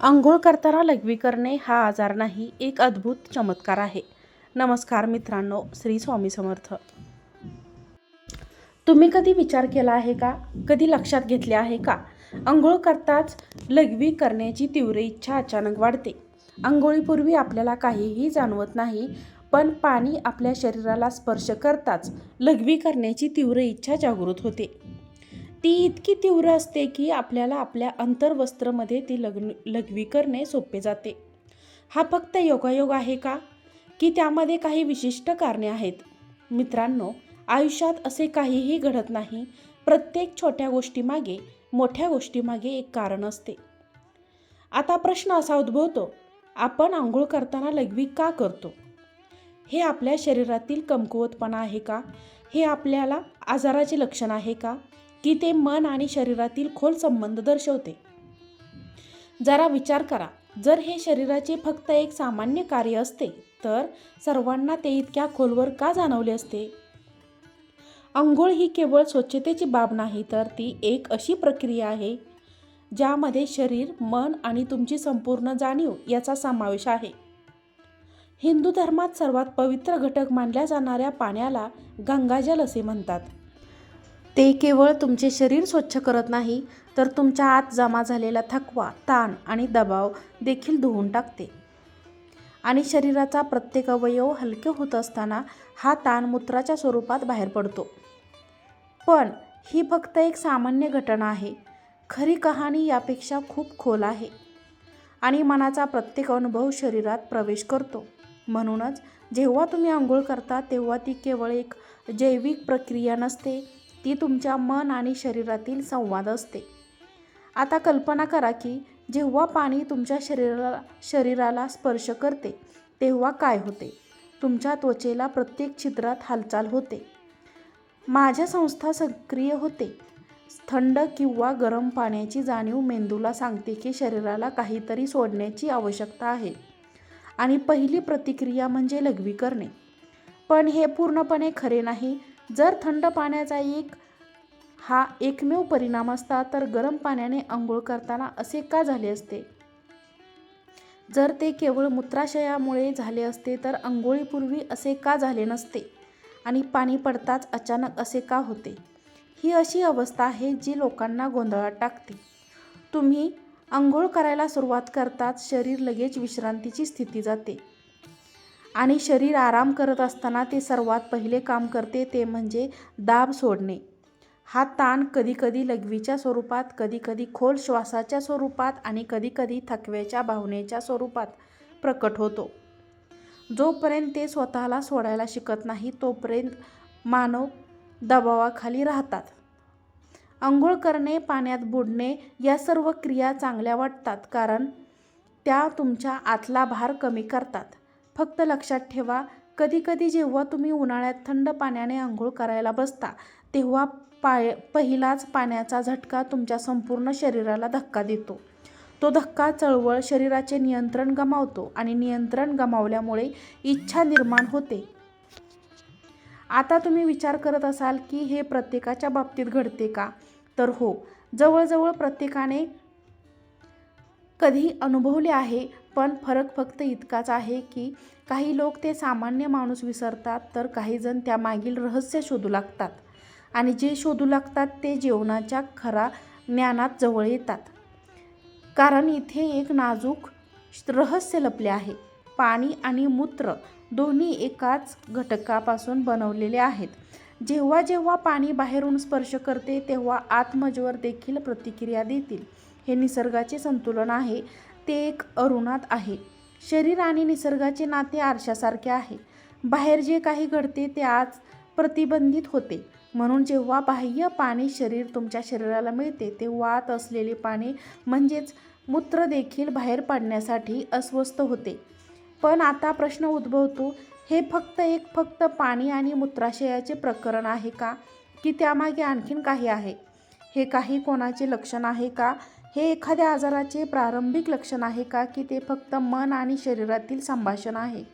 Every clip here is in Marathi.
आंघोळ करताना लघवी करणे हा आजार नाही एक अद्भुत चमत्कार आहे. नमस्कार मित्रांनो श्री स्वामी समर्थ. तुम्ही कधी विचार केला आहे का? कधी लक्षात घेतले आहे का? आंघोळ करताच लघवी करण्याची तीव्र इच्छा अचानक वाढते. आंघोळीपूर्वी आपल्याला काहीही जाणवत नाही पण पाणी आपल्या शरीराला स्पर्श करताच लघवी करण्याची तीव्र इच्छा जागृत होते. ती इतकी तीव्र असते की आपल्याला आपल्या अंतर्वस्त्रमध्ये ती लग्न लघवी करणे सोपे जाते. हा फक्त योगायोग आहे का? की त्यामध्ये काही विशिष्ट कारणे आहेत. मित्रांनो आयुष्यात असे काहीही घडत नाही. प्रत्येक छोट्या गोष्टीमागे मोठ्या गोष्टीमागे एक कारण असते. आता प्रश्न असा उद्भवतो आपण आंघोळ करताना लघवी का करतो? हे आपल्या शरीरातील कमकुवतपणा आहे का? हे आपल्याला आजाराचे लक्षण आहे का? की ते मन आणि शरीरातील खोल संबंध दर्शवते. जरा विचार करा जर हे शरीराचे फक्त एक सामान्य कार्य असते तर सर्वांना ते इतक्या खोलवर का जाणवले असते? अंघोळ ही केवळ स्वच्छतेची बाब नाही तर ती एक अशी प्रक्रिया आहे ज्यामध्ये शरीर मन आणि तुमची संपूर्ण जाणीव याचा समावेश आहे. हिंदू धर्मात सर्वात पवित्र घटक मानल्या जाणाऱ्या पाण्याला गंगाजल असे म्हणतात. ते केवळ तुमचे शरीर स्वच्छ करत नाही तर तुमच्या आत जमा झालेला थकवा ताण आणि दबाव देखील धुवून टाकते. आणि शरीराचा प्रत्येक अवयव हलके होत असताना हा ताण मूत्राच्या स्वरूपात बाहेर पडतो. पण ही फक्त एक सामान्य घटना आहे. खरी कहाणी यापेक्षा खूप खोल आहे आणि मनाचा प्रत्येक अनुभव शरीरात प्रवेश करतो. म्हणूनच जेव्हा तुम्ही आंघोळ करता तेव्हा ती केवळ एक जैविक प्रक्रिया नसते ती तुमच्या मन आणि शरीरातील संवाद असते. आता कल्पना करा की जेव्हा पाणी तुमच्या शरीराला शरीराला स्पर्श करते तेव्हा काय होते? तुमच्या त्वचेला प्रत्येक छिद्रात हालचाल होते. माझ्या संस्था सक्रिय होते. थंड किंवा गरम पाण्याची जाणीव मेंदूला सांगते की शरीराला काहीतरी सोडण्याची आवश्यकता आहे. आणि पहिली प्रतिक्रिया म्हणजे लघवी करणे पण हे पूर्णपणे खरे नाही जर थंड पाण्याचा एक हा एकमेव परिणाम असता तर गरम पाण्याने आंघोळ करताना असे का झाले असते? जर ते केवळ मूत्राशयामुळे झाले असते तर आंघोळीपूर्वी असे का झाले नसते? आणि पाणी पडताच अचानक असे का होते? ही अशी अवस्था आहे जी लोकांना गोंधळात टाकते. तुम्ही आंघोळ करायला सुरुवात करताच शरीर लगेच विश्रांतीची स्थिती जाते. आणि शरीर आराम करत असताना ते सर्वात पहिले काम करते ते म्हणजे दाब सोडणे. हा ताण कधीकधी लघवीच्या स्वरूपात कधीकधी खोल श्वासाच्या स्वरूपात आणि कधीकधी थकव्याच्या भावनेच्या स्वरूपात प्रकट होतो. जोपर्यंत ते स्वतःला सोडायला शिकत नाही तोपर्यंत मानव दबावाखाली राहतात. आंघोळ करणे पाण्यात बुडणे या सर्व क्रिया चांगल्या वाटतात कारण त्या तुमच्या आतला भार कमी करतात. फक्त लक्षात ठेवा कधीकधी जेव्हा तुम्ही उन्हाळ्यात थंड पाण्याने आंघोळ करायला बसता तेव्हा पाय पहिलाच पाण्याचा झटका तुमच्या संपूर्ण शरीराला धक्का देतो. तो धक्का चळवळ शरीराचे नियंत्रण गमावतो आणि नियंत्रण गमावल्यामुळे इच्छा निर्माण होते. आता तुम्ही विचार करत असाल की हे प्रत्येकाच्या बाबतीत घडते का? तर हो जवळजवळ प्रत्येकाने कधी अनुभवले आहे पण फरक फक्त इतकाच आहे की काही लोक ते सामान्य माणूस विसरतात तर काही जण त्यामागील रहस्य शोधू लागतात. आणि जे शोधू लागतात ते जीवनाच्या खरा ज्ञानात जवळ येतात. कारण इथे एक नाजूक रहस्य लपले आहे. पाणी आणि मूत्र दोन्ही एकाच घटकापासून बनवलेले आहेत. जेव्हा जेव्हा पाणी बाहेरून स्पर्श करते तेव्हा आत्मजवर देखील प्रतिक्रिया देतील. हे निसर्गाचे संतुलन आहे. ते एक अरुणात आहे. शरीर आणि निसर्गाचे नाते आरशासारखे आहे. बाहेर जे काही घडते ते आज प्रतिबंधित होते. म्हणून जेव्हा बाह्य पाणी शरीर तुमच्या शरीराला मिळते तेव्हा आत असलेले पाणी म्हणजेच मूत्र देखील बाहेर पाडण्यासाठी अस्वस्थ होते. पण आता प्रश्न उद्भवतो हे फक्त एक फक्त पाणी आणि मूत्राशयाचे प्रकरण आहे का? की त्यामागे आणखीन काही आहे? हे काही कोणाचे लक्षण आहे का? हे एखाद्या आजाराचे प्रारंभिक लक्षण आहे का की ते फक्त मन आणि शरीरातील संभाषण आहे?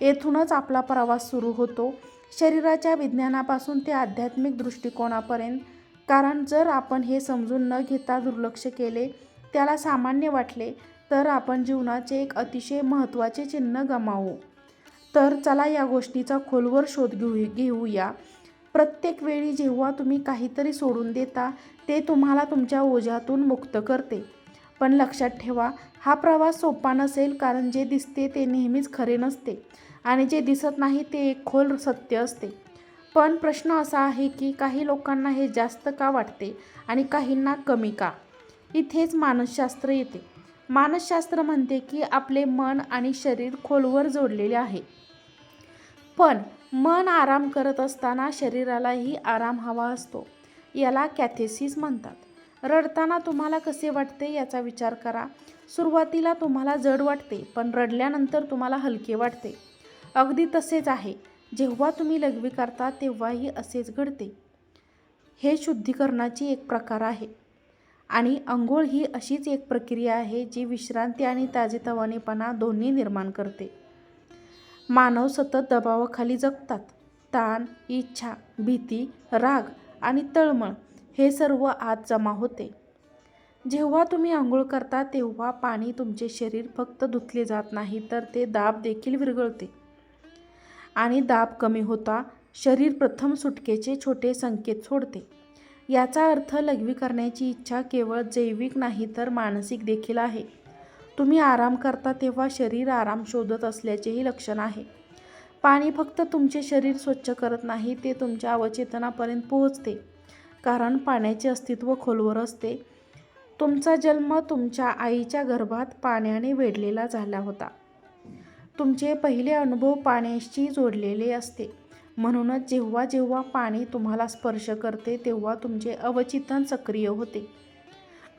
येथूनच आपला प्रवास सुरू होतो. शरीराच्या विज्ञानापासून ते आध्यात्मिक दृष्टिकोनापर्यंत. कारण जर आपण हे समजून न घेता दुर्लक्ष केले त्याला सामान्य वाटले तर आपण जीवनाचे एक अतिशय महत्त्वाचे चिन्ह गमावू. तर चला या गोष्टीचा खोलवर शोध घेऊ घेऊया. प्रत्येक वेळी जेव्हा तुम्ही काहीतरी सोडून देता ते तुम्हाला तुमच्या ओझ्यातून मुक्त करते. पण लक्षात ठेवा हा प्रवास सोपा नसेल कारण जे दिसते ते नेहमीच खरे नसते आणि जे दिसत नाही ते एक खोल सत्य असते. पण प्रश्न असा आहे की काही लोकांना हे जास्त का वाटते आणि काहींना कमी का? इथेच मानसशास्त्र येते. मानसशास्त्र म्हणते की आपले मन आणि शरीर खोलवर जोडलेले आहे. पण मन आराम करत असताना शरीरालाही आराम हवा असतो. याला कॅथेसिस म्हणतात. रडताना तुम्हाला कसे वाटते याचा विचार करा. सुरुवातीला तुम्हाला जड वाटते पण रडल्यानंतर तुम्हाला हलके वाटते. अगदी तसेच आहे. जेव्हा तुम्ही लघवी करता तेव्हाही असेच घडते. हे शुद्धीकरणाची एक प्रकार आहे. आणि अंघोळ ही अशीच एक प्रक्रिया आहे जी विश्रांती आणि ताजेतवानेपणा दोन्ही निर्माण करते. मानव सतत दबावाखाली जगतात. ताण इच्छा भीती राग आणि तळमळ हे सर्व आत जमा होते. जेव्हा तुम्ही आंघोळ करता तेव्हा पाणी तुमचे शरीर फक्त धुतले जात नाही तर ते दाब देखील विरघळते. आणि दाब कमी होता शरीर प्रथम सुटकेचे छोटे संकेत सोडते. याचा अर्थ लघवी करण्याची इच्छा केवळ जैविक नाही तर मानसिक देखील आहे. तुम्ही आराम करता तेव्हा शरीर आराम शोधत असल्याचेही लक्षण आहे. पाणी फक्त तुमचे शरीर स्वच्छ करत नाही ते तुमच्या अवचेतनापर्यंत पोहोचते. कारण पाण्याचे अस्तित्व खोलवर असते. तुमचा जन्म तुमच्या आईच्या गर्भात पाण्याने वेढलेला झाला होता. तुमचे पहिले अनुभव पाण्याशी जोडलेले असते. म्हणूनच जेव्हा जेव्हा पाणी तुम्हाला स्पर्श करते तेव्हा तुमचे अवचितन सक्रिय होते.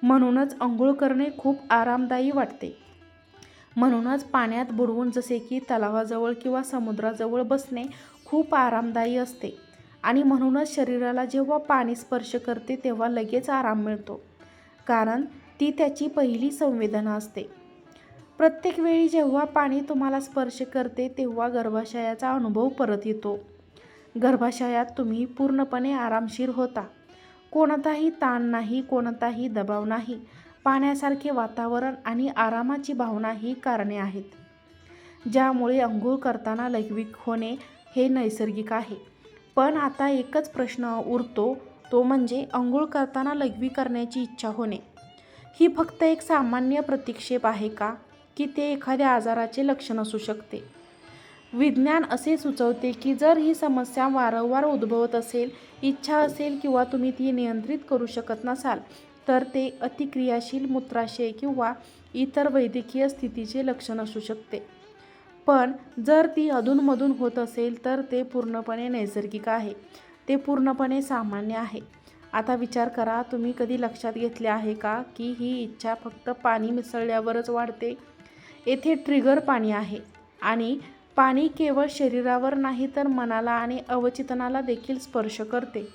म्हणूनच अंघोळ करणे खूप आरामदायी वाटते. म्हणूनच पाण्यात बुडवून जसे की तलावाजवळ किंवा समुद्राजवळ बसणे खूप आरामदायी असते. आणि म्हणूनच शरीराला जेव्हा पाणी स्पर्श करते तेव्हा लगेच आराम मिळतो. कारण ती त्याची पहिली संवेदना असते. प्रत्येक वेळी जेव्हा पाणी तुम्हाला स्पर्श करते तेव्हा गर्भाशयाचा अनुभव परत येतो. गर्भाशयात तुम्ही पूर्णपणे आरामशीर होता. कोणताही ताण नाही कोणताही दबाव नाही. पाण्यासारखे वातावरण आणि आरामाची भावना ही कारणे आहेत. ज्यामुळे अंघोळ करताना लैंगिक होणे हे नैसर्गिक आहे. पण आता एकच प्रश्न उरतो तो म्हणजे अंघोळ करताना लघवी करण्याची इच्छा होणे. ही फक्त एक सामान्य प्रतिक्षेप आहे का? की ते एखाद्या आजाराचे लक्षण असू शकते. विज्ञान असे सुचवते की जर ही समस्या वारंवार उद्भवत असेल इच्छा असेल किंवा तुम्ही ती नियंत्रित करू शकत नसाल तर ते अतिक्रियाशील मूत्राशय किंवा इतर वैद्यकीय स्थितीचे लक्षण असू शकते. पण जर ती अधूनमधून होत असेल तर ते पूर्णपणे नैसर्गिक आहे. ते पूर्णपणे सामान्य आहे. आता विचार करा तुम्ही कधी लक्षात घेतले आहे का की ही इच्छा फक्त पाणी मिसळल्यावरच वाढते? येथे ट्रिगर पाणी आहे आणि पाणी केवळ शरीरावर नाही तर मनाला आणि अवचेतनाला देखील स्पर्श करते.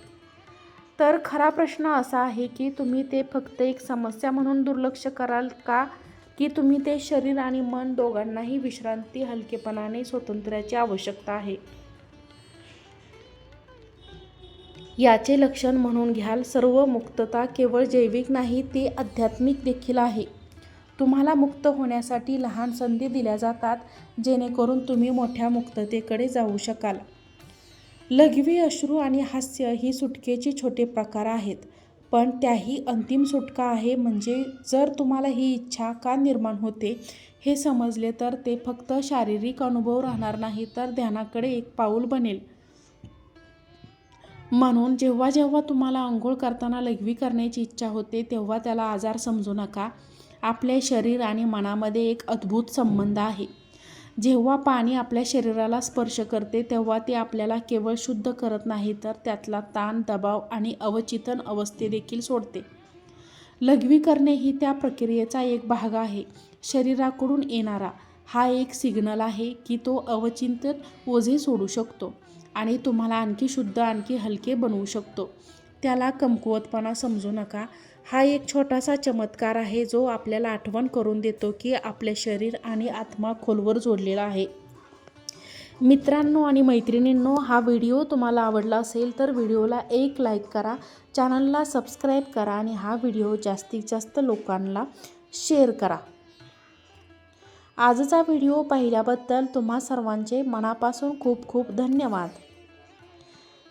तर खरा प्रश्न असा आहे की तुम्ही ते फक्त एक समस्या म्हणून दुर्लक्ष कराल का? की तुम्ही ते शरीर आणि मन दोघांनाही विश्रांती हलकेपणाने स्वातंत्र्याची आवश्यकता आहे? याचे लक्षण म्हणून घ्याल. सर्व मुक्तता केवळ जैविक नाही ते आध्यात्मिक देखील आहे. तुम्हाला मुक्त होण्यासाठी लहान संधी दिल्या जातात जेणेकरून तुम्ही मोठ्या मुक्ततेकडे जाऊ शकाल. लघवी अश्रू आणि हास्य ही सुटकेचे छोटे प्रकार आहेत पण त्याही अंतिम सुटका आहे म्हणजे जर तुम्हाला ही इच्छा का निर्माण होते हे समजले तर ते फक्त शारीरिक अनुभव राहणार नाही तर ध्यानाकडे एक पाऊल बनेल. म्हणून जेव्हा जेव्हा तुम्हाला आंघोळ करताना लघवी करण्याची इच्छा होते तेव्हा त्याला आजार समजू नका. आपले शरीर आणि मनामध्ये एक अद्भुत संबंध आहे. जेव्हा पाणी आपल्या शरीराला स्पर्श करते तेव्हा ते आपल्याला केवळ शुद्ध करत नाही तर त्यातला ताण दबाव आणि अवचितन अवस्थेदेखील सोडते. लघवी करणे ही त्या प्रक्रियेचा एक भाग आहे. शरीराकडून येणारा हा एक सिग्नल आहे की तो अवचिंतन ओझे सोडू शकतो आणि तुम्हाला आणखी शुद्ध आणखी हलके बनवू शकतो. त्याला कमकुवतपणा समजू नका. हा एक छोटासा चमत्कार आहे जो आपल्याला आठवण करून देतो की आपले शरीर आणि आत्मा खोलवर जोडलेला आहे. मित्रांनो आणि मैत्रिणींनो हा व्हिडिओ तुम्हाला आवडला असेल तर व्हिडिओला एक लाईक करा चॅनलला सबस्क्राईब करा आणि हा व्हिडिओ जास्तीत जास्त लोकांना शेअर करा. आजचा व्हिडिओ पाहिल्याबद्दल तुम्हा सर्वांचे मनापासून खूप खूप धन्यवाद.